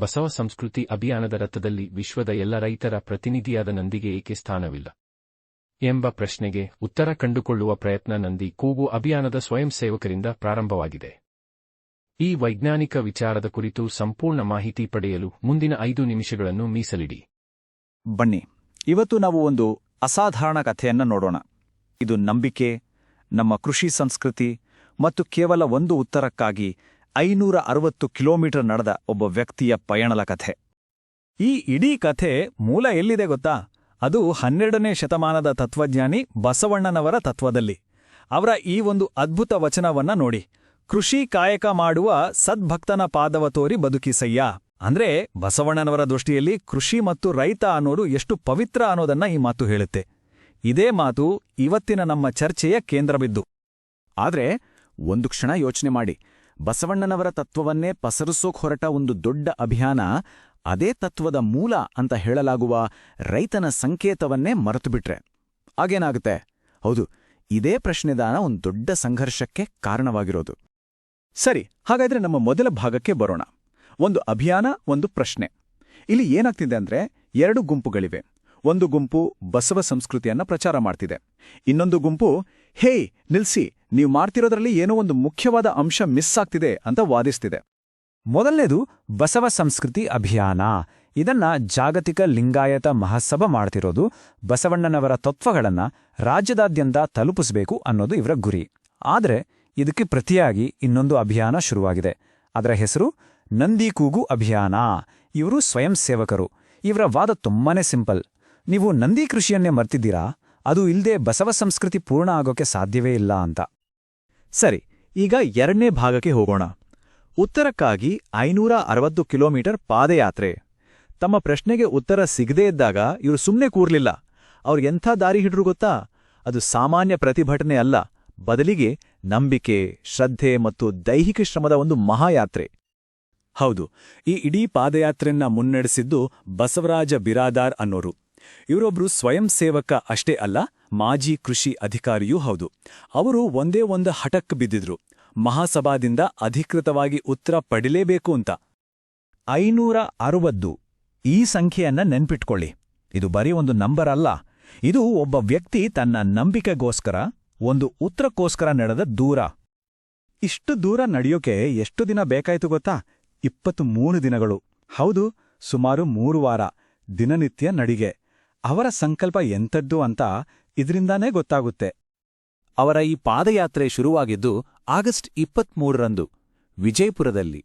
ಬಸವ ಸಂಸ್ಕೃತಿ ಅಭಿಯಾನದ ರಥದಲ್ಲಿ ವಿಶ್ವದ ಎಲ್ಲ ರೈತರ ಪ್ರತಿನಿಧಿಯಾದ ನಂದಿಗೆ ಏಕೆ ಸ್ಥಾನವಿಲ್ಲ? ಎಂಬ ಪ್ರಶ್ನೆಗೆ ಉತ್ತರ ಕಂಡುಕೊಳ್ಳುವ ಪ್ರಯತ್ನ ನಂದಿ ಕೂಗು ಅಭಿಯಾನದ ಸ್ವಯಂ ಸೇವಕರಿಂದ ಪ್ರಾರಂಭವಾಗಿದೆ. ಈ ವೈಜ್ಞಾನಿಕ ವಿಚಾರದ ಕುರಿತು ಸಂಪೂರ್ಣ ಮಾಹಿತಿ ಪಡೆಯಲು ಮುಂದಿನ ಐದು ನಿಮಿಷಗಳನ್ನು ಮೀಸಲಿಡಿ. ಬನ್ನಿ, ಇವತ್ತು ನಾವು ಒಂದು ಅಸಾಧಾರಣ ಕಥೆಯನ್ನ ನೋಡೋಣ. ಇದು ನಂಬಿಕೆ, ನಮ್ಮ ಕೃಷಿ ಸಂಸ್ಕೃತಿ ಮತ್ತು ಕೇವಲ ಒಂದು ಉತ್ತರಕ್ಕಾಗಿ ಐನೂರ ಅರವತ್ತು ಕಿಲೋಮೀಟರ್ ನಡೆದ ಒಬ್ಬ ವ್ಯಕ್ತಿಯ ಪಯಣದ ಕಥೆ. ಈ ಇಡೀ ಕಥೆ ಮೂಲ ಎಲ್ಲಿದೆ ಗೊತ್ತಾ? ಅದು ಹನ್ನೆರಡನೇ ಶತಮಾನದ ತತ್ವಜ್ಞಾನಿ ಬಸವಣ್ಣನವರ ತತ್ವದಲ್ಲಿ. ಅವರ ಈ ಒಂದು ಅದ್ಭುತ ವಚನವನ್ನ ನೋಡಿ. ಕೃಷಿ ಕಾಯಕ ಮಾಡುವ ಸದ್ಭಕ್ತನ ಪಾದವ ತೋರಿ ಬದುಕಿಸಯ್ಯ ಅಂದ್ರೆ ಬಸವಣ್ಣನವರ ದೃಷ್ಟಿಯಲ್ಲಿ ಕೃಷಿ ಮತ್ತು ರೈತ ಅನ್ನೋದು ಎಷ್ಟು ಪವಿತ್ರ ಅನ್ನೋದನ್ನ ಈ ಮಾತು ಹೇಳುತ್ತೆ. ಇದೇ ಮಾತು ಇವತ್ತಿನ ನಮ್ಮ ಚರ್ಚೆಯ ಕೇಂದ್ರಬಿದ್ದು ಆದ್ರೆ ಒಂದು ಕ್ಷಣ ಯೋಚನೆ ಮಾಡಿ. ಬಸವಣ್ಣನವರ ತತ್ವವನ್ನೇ ಪಸರಿಸೋಕ್ ಹೊರಟ ಒಂದು ದೊಡ್ಡ ಅಭಿಯಾನ ಅದೇ ತತ್ವದ ಮೂಲ ಅಂತ ಹೇಳಲಾಗುವ ರೈತನ ಸಂಕೇತವನ್ನೇ ಮರೆತುಬಿಟ್ರೆ. ಆಗೇನಾಗುತ್ತೆ ಹೌದು, ಇದೇ ಪ್ರಶ್ನೆದಾನ ಒಂದು ದೊಡ್ಡ ಸಂಘರ್ಷಕ್ಕೆ ಕಾರಣವಾಗಿರೋದು. ಸರಿ, ಹಾಗಾದ್ರೆ ನಮ್ಮ ಮೊದಲ ಭಾಗಕ್ಕೆ ಬರೋಣ. ಒಂದು ಅಭಿಯಾನ, ಒಂದು ಪ್ರಶ್ನೆ. ಇಲ್ಲಿ ಏನಾಗ್ತಿದೆ ಅಂದ್ರೆ ಎರಡು ಗುಂಪುಗಳಿವೆ. ಒಂದು ಗುಂಪು ಬಸವ ಸಂಸ್ಕೃತಿಯನ್ನ ಪ್ರಚಾರ ಮಾಡ್ತಿದೆ. ಇನ್ನೊಂದು ಗುಂಪು, ಹೇ ನಿಲ್ಸಿ ನೀವು ಮಾಡ್ತಿರೋದ್ರಲ್ಲಿ ಏನೋ ಒಂದು ಮುಖ್ಯವಾದ ಅಂಶ ಮಿಸ್ ಆಗ್ತಿದೆ ಅಂತ ವಾದಿಸ್ತಿದೆ. ಮೊದಲನೇದು ಬಸವ ಸಂಸ್ಕೃತಿ ಅಭಿಯಾನ. ಇದನ್ನ ಜಾಗತಿಕ ಲಿಂಗಾಯತ ಮಹಾಸಭ ಮಾಡ್ತಿರೋದು ಬಸವಣ್ಣನವರ ತತ್ವಗಳನ್ನ ರಾಜ್ಯದಾದ್ಯಂತ ತಲುಪಿಸಬೇಕು ಅನ್ನೋದು ಇವರ ಗುರಿ. ಆದರೆ ಇದಕ್ಕೆ ಪ್ರತಿಯಾಗಿ ಇನ್ನೊಂದು ಅಭಿಯಾನ ಶುರುವಾಗಿದೆ. ಅದರ ಹೆಸರು ನಂದಿ ಕೂಗು ಅಭಿಯಾನ. ಇವರು ಸ್ವಯಂ ಸೇವಕರು. ಇವರ ವಾದ ತುಂಬಾನೇ ಸಿಂಪಲ್. ನೀವು ನಂದಿ ಕೃಷಿಯನ್ನೇ ಮರ್ತಿದ್ದೀರಾ? ಅದು ಇಲ್ಲದೆ ಬಸವ ಸಂಸ್ಕೃತಿ ಪೂರ್ಣ ಆಗೋಕೆ ಸಾಧ್ಯವೇ ಇಲ್ಲ ಅಂತ. ಸರಿ, ಈಗ ಎರಡನೇ ಭಾಗಕ್ಕೆ ಹೋಗೋಣ. ಉತ್ತರಕ್ಕಾಗಿ ಐನೂರ ಅರವತ್ತು ಕಿಲೋಮೀಟರ್ ಪಾದಯಾತ್ರೆ. ತಮ್ಮ ಪ್ರಶ್ನೆಗೆ ಉತ್ತರ ಸಿಗದೇ ಇದ್ದಾಗ ಇವರು ಸುಮ್ಮನೆ ಕೂರ್ಲಿಲ್ಲ. ಅವ್ರು ಎಂಥ ದಾರಿ ಹಿಡ್ರು ಗೊತ್ತಾ? ಅದು ಸಾಮಾನ್ಯ ಪ್ರತಿಭಟನೆ ಅಲ್ಲ, ಬದಲಿಗೆ ನಂಬಿಕೆ, ಶ್ರದ್ಧೆ ಮತ್ತು ದೈಹಿಕ ಶ್ರಮದ ಒಂದು ಮಹಾಯಾತ್ರೆ. ಹೌದು, ಈ ಇಡೀ ಪಾದಯಾತ್ರೆಯನ್ನ ಮುನ್ನಡೆಸಿದ್ದು ಬಸವರಾಜ ಬಿರಾದಾರ್ ಅನ್ನೋರು. ಇವರೊಬ್ರು ಸ್ವಯಂ ಸೇವಕ ಅಷ್ಟೇ ಅಲ್ಲ ಮಾಜಿ ಕೃಷಿ ಅಧಿಕಾರಿಯೂ ಹೌದು. ಅವರು ಒಂದೇ ಒಂದು ಹಠಕ್ ಬಿದ್ದಿದ್ರು. ಮಹಾಸಭಾದಿಂದ ಅಧಿಕೃತವಾಗಿ ಉತ್ತರ ಪಡಿಲೇಬೇಕು ಅಂತ. ಐನೂರ ಅರುವದ್ದು ಈ ಸಂಖ್ಯೆಯನ್ನ ನೆನ್ಪಿಟ್ಕೊಳ್ಳಿ. ಇದು ಬರೀ ಒಂದು ನಂಬರ್ ಅಲ್ಲ. ಇದು ಒಬ್ಬ ವ್ಯಕ್ತಿ ತನ್ನ ನಂಬಿಕೆಗೋಸ್ಕರ, ಒಂದು ಉತ್ತರಕ್ಕೋಸ್ಕರ ನಡೆದ ದೂರ. ಇಷ್ಟು ದೂರ ನಡೆಯೋಕೆ ಎಷ್ಟು ದಿನ ಬೇಕಾಯ್ತು ಗೊತ್ತಾ? ಇಪ್ಪತ್ತು ಮೂರು ದಿನಗಳು. ಹೌದು, ಸುಮಾರು ಮೂರು ವಾರ. ದಿನನಿತ್ಯ ನಡಿಗೆ. ಅವರ ಸಂಕಲ್ಪ ಎಂಥದ್ದು ಅಂತ ಇದರಿಂದಾನೇ ಗೊತ್ತಾಗುತ್ತೆ. ಅವರ ಈ ಪಾದಯಾತ್ರೆ ಶುರುವಾಗಿದ್ದು ಆಗಸ್ಟ್ ಇಪ್ಪತ್ಮೂರರಂದು, ವಿಜಯಪುರದಲ್ಲಿ.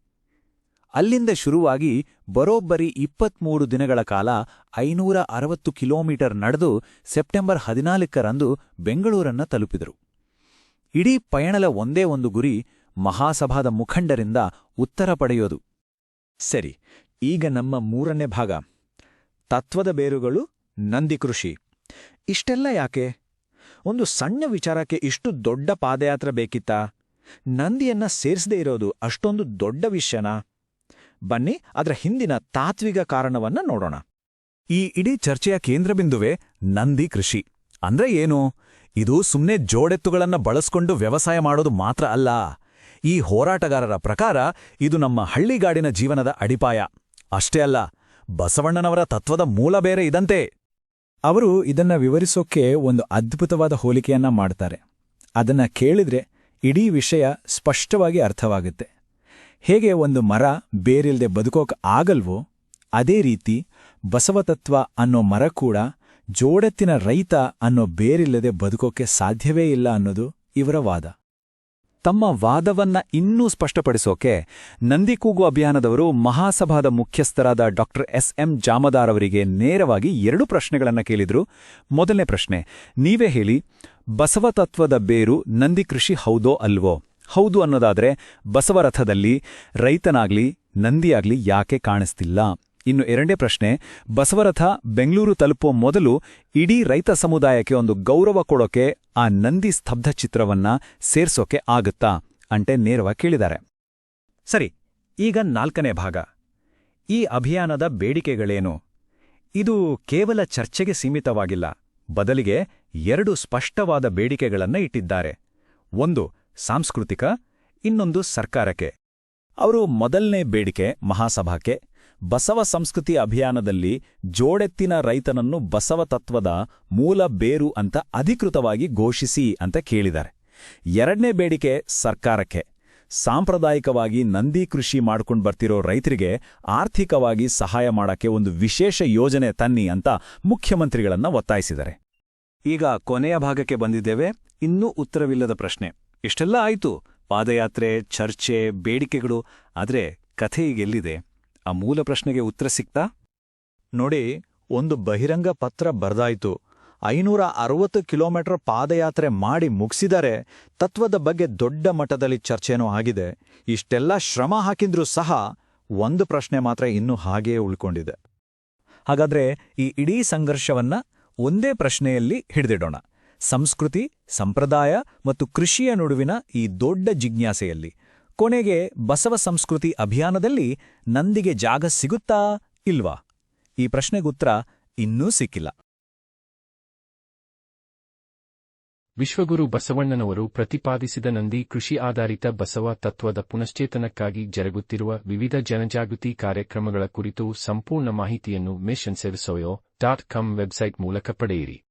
ಅಲ್ಲಿಂದ ಶುರುವಾಗಿ ಬರೋಬ್ಬರಿ ಇಪ್ಪತ್ಮೂರು ದಿನಗಳ ಕಾಲ ಐನೂರ ಅರವತ್ತು ಕಿಲೋಮೀಟರ್ ನಡೆದು ಸೆಪ್ಟೆಂಬರ್ ಹದಿನಾಲ್ಕರಂದು ಬೆಂಗಳೂರನ್ನ ತಲುಪಿದರು. ಇಡೀ ಪಯಣದ ಒಂದೇ ಒಂದು ಗುರಿ ಮಹಾಸಭಾದ ಮುಖಂಡರಿಂದ ಉತ್ತರ ಪಡೆಯೋದು. ಸರಿ, ಈಗ ನಮ್ಮ ಮೂರನೇ ಭಾಗ. ತತ್ವದ ಬೇರುಗಳು ನಂದಿ ಕೃಷಿ. ಇಷ್ಟೆಲ್ಲ ಯಾಕೆ? ಒಂದು ಸಣ್ಣ ವಿಚಾರಕ್ಕೆ ಇಷ್ಟು ದೊಡ್ಡ ಪಾದಯಾತ್ರೆ ಬೇಕಿತ್ತಾ? ನಂದಿಯನ್ನ ಸೇರಿಸದೇ ಇರೋದು ಅಷ್ಟೊಂದು ದೊಡ್ಡ ವಿಷಯನಾ? ಬನ್ನಿ, ಅದರ ಹಿಂದಿನ ತಾತ್ವಿಕ ಕಾರಣವನ್ನ ನೋಡೋಣ. ಈ ಇಡೀ ಚರ್ಚೆಯ ಕೇಂದ್ರಬಿಂದುವೆ ನಂದಿ ಕೃಷಿ. ಅಂದ್ರೆ ಏನು? ಇದು ಸುಮ್ನೆ ಜೋಡೆತ್ತುಗಳನ್ನ ಬಳಸ್ಕೊಂಡು ವ್ಯವಸಾಯ ಮಾಡೋದು ಮಾತ್ರ ಅಲ್ಲ. ಈ ಹೋರಾಟಗಾರರ ಪ್ರಕಾರ ಇದು ನಮ್ಮ ಹಳ್ಳಿಗಾಡಿನ ಜೀವನದ ಅಡಿಪಾಯ. ಅಷ್ಟೇ ಅಲ್ಲ, ಬಸವಣ್ಣನವರ ತತ್ವದ ಮೂಲ ಬೇರೆ ಇದಂತೆ. ಅವರು ಇದನ್ನ ವಿವರಿಸೋಕೆ ಒಂದು ಅದ್ಭುತವಾದ ಹೋಲಿಕೆಯನ್ನ ಮಾಡ್ತಾರೆ. ಅದನ್ನ ಕೇಳಿದ್ರೆ ಇಡೀ ವಿಷಯ ಸ್ಪಷ್ಟವಾಗಿ ಅರ್ಥವಾಗುತ್ತೆ. ಹೇಗೆ ಒಂದು ಮರ ಬೇರಿಲ್ದೆ ಬದುಕೋಕ್ ಆಗಲ್ವೋ, ಅದೇ ರೀತಿ ಬಸವತತ್ವ ಅನ್ನೋ ಮರ ಕೂಡ ಜೋಡೆತ್ತಿನ ರೈತ ಅನ್ನೋ ಬೇರಿಲ್ಲದೆ ಬದುಕೋಕೆ ಸಾಧ್ಯವೇ ಇಲ್ಲ ಅನ್ನೋದು ಇವರ ವಾದ. ತಮ್ಮ ವಾದವನ್ನ ಇನ್ನೂ ಸ್ಪಷ್ಟಪಡಿಸೋಕೆ ನಂದಿಕೂಗು ಅಭಿಯಾನದವರು ಮಹಾಸಭಾದ ಮುಖ್ಯಸ್ಥರಾದ ಡಾಕ್ಟರ್ ಎಸ್ ಎಂ ಜಾಮದಾರ್ ಅವರಿಗೆ ನೇರವಾಗಿ ಎರಡು ಪ್ರಶ್ನೆಗಳನ್ನ ಕೇಳಿದ್ರು. ಮೊದಲನೇ ಪ್ರಶ್ನೆ, ನೀವೇ ಹೇಳಿ ಬಸವತತ್ವದ ಬೇರು ನಂದಿ ಕೃಷಿ ಹೌದೋ ಅಲ್ವೋ? ಹೌದು ಅನ್ನೋದಾದ್ರೆ ಬಸವರಥದಲ್ಲಿ ರೈತನಾಗ್ಲಿ, ನಂದಿಯಾಗ್ಲಿ ಯಾಕೆ ಕಾಣಿಸ್ತಿಲ್ಲ? ಇನ್ನು ಎರಡನೇ ಪ್ರಶ್ನೆ, ಬಸವರಥ ಬೆಂಗಳೂರು ತಲುಪೋ ಮೊದಲು ಇಡೀ ರೈತ ಸಮುದಾಯಕ್ಕೆ ಒಂದು ಗೌರವ ಕೊಡೋಕೆ ಆ ನಂದಿ ಸ್ತಬ್ಧ ಚಿತ್ರವನ್ನ ಸೇರ್ಸೋಕೆ ಆಗುತ್ತಾ ಅಂಟೆ ನೇರವಾಗಿ ಕೇಳಿದ್ದಾರೆ. ಸರಿ, ಈಗ ನಾಲ್ಕನೇ ಭಾಗ. ಈ ಅಭಿಯಾನದ ಬೇಡಿಕೆಗಳೇನು? ಇದು ಕೇವಲ ಚರ್ಚೆಗೆ ಸೀಮಿತವಾಗಿಲ್ಲ, ಬದಲಿಗೆ ಎರಡು ಸ್ಪಷ್ಟವಾದ ಬೇಡಿಕೆಗಳನ್ನ ಇಟ್ಟಿದ್ದಾರೆ. ಒಂದು ಸಾಂಸ್ಕೃತಿಕ, ಇನ್ನೊಂದು ಸರ್ಕಾರಕ್ಕೆ. ಅವರು ಮೊದಲನೇ ಬೇಡಿಕೆ ಮಹಾಸಭಾಕ್ಕೆ ಬಸವ ಸಂಸ್ಕೃತಿ ಅಭಿಯಾನದಲ್ಲಿ ಜೋಡೆತ್ತಿನ ರೈತನನ್ನು ಬಸವ ತತ್ವದ ಮೂಲ ಬೇರು ಅಂತ ಅಧಿಕೃತವಾಗಿ ಘೋಷಿಸಿ ಅಂತ ಕೇಳಿದ್ದಾರೆ. ಎರಡನೇ ಬೇಡಿಕೆ ಸರ್ಕಾರಕ್ಕೆ. ಸಾಂಪ್ರದಾಯಿಕವಾಗಿ ನಂದಿ ಕೃಷಿ ಮಾಡ್ಕೊಂಡು ಬರ್ತಿರೋ ರೈತರಿಗೆ ಆರ್ಥಿಕವಾಗಿ ಸಹಾಯ ಮಾಡಕ್ಕೆ ಒಂದು ವಿಶೇಷ ಯೋಜನೆ ತನ್ನಿ ಅಂತ ಮುಖ್ಯಮಂತ್ರಿಗಳನ್ನ ಒತ್ತಾಯಿಸಿದ್ದಾರೆ. ಈಗ ಕೊನೆಯ ಭಾಗಕ್ಕೆ ಬಂದಿದ್ದೇವೆ. ಇನ್ನೂ ಉತ್ತರವಿಲ್ಲದ ಪ್ರಶ್ನೆ. ಇಷ್ಟೆಲ್ಲ ಆಯಿತು. ಪಾದಯಾತ್ರೆ, ಚರ್ಚೆ, ಬೇಡಿಕೆಗಳು. ಆದರೆ ಕಥೆ ಈಗೆಲ್ಲಿದೆ? ಆ ಮೂಲ ಪ್ರಶ್ನೆಗೆ ಉತ್ತರ ಸಿಕ್ತಾ? ನೋಡಿ, ಒಂದು ಬಹಿರಂಗ ಪತ್ರ ಬರ್ದಾಯ್ತು. ಐನೂರ ಅರವತ್ತು ಕಿಲೋಮೀಟರ್ ಪಾದಯಾತ್ರೆ ಮಾಡಿ ಮುಗಿಸಿದರೆ ತತ್ವದ ಬಗ್ಗೆ ದೊಡ್ಡ ಮಟ್ಟದಲ್ಲಿ ಚರ್ಚೆನೂ ಆಗಿದೆ. ಇಷ್ಟೆಲ್ಲ ಶ್ರಮ ಹಾಕಿದ್ರೂ ಸಹ ಒಂದು ಪ್ರಶ್ನೆ ಮಾತ್ರ ಇನ್ನೂ ಹಾಗೆಯೇ ಉಳ್ಕೊಂಡಿದೆ. ಹಾಗಾದ್ರೆ ಈ ಇಡೀ ಸಂಘರ್ಷವನ್ನ ಒಂದೇ ಪ್ರಶ್ನೆಯಲ್ಲಿ ಹಿಡಿದಿಡೋಣ. ಸಂಸ್ಕೃತಿ, ಸಂಪ್ರದಾಯ ಮತ್ತು ಕೃಷಿಯ ನಡುವಿನ ಈ ದೊಡ್ಡ ಜಿಜ್ಞಾಸೆಯಲ್ಲಿ. ಕೊನೆಗೆ ಬಸವ ಸಂಸ್ಕೃತಿ ಅಭಿಯಾನದಲ್ಲಿ ನಂದಿಗೆ ಜಾಗ ಸಿಗುತ್ತಾ ಇಲ್ವಾ? ಈ ಪ್ರಶ್ನೆಗುತ್ತರ ಇನ್ನೂ ಸಿಕ್ಕಿಲ್ಲ. ವಿಶ್ವಗುರು ಬಸವಣ್ಣನವರು ಪ್ರತಿಪಾದಿಸಿದ ನಂದಿ ಕೃಷಿ ಆಧಾರಿತ ಬಸವ ತತ್ವದ ಪುನಶ್ಚೇತನಕ್ಕಾಗಿ ಜರುಗುತ್ತಿರುವ ವಿವಿಧ ಜನಜಾಗೃತಿ ಕಾರ್ಯಕ್ರಮಗಳ ಕುರಿತು ಸಂಪೂರ್ಣ ಮಾಹಿತಿಯನ್ನು ಮಿಷನ್ ಸೆವಿಸೋಯೋ ಡಾಟ್ ಕಾಮ್ ವೆಬ್ಸೈಟ್ ಮೂಲಕ ಪಡೆಯಿರಿ.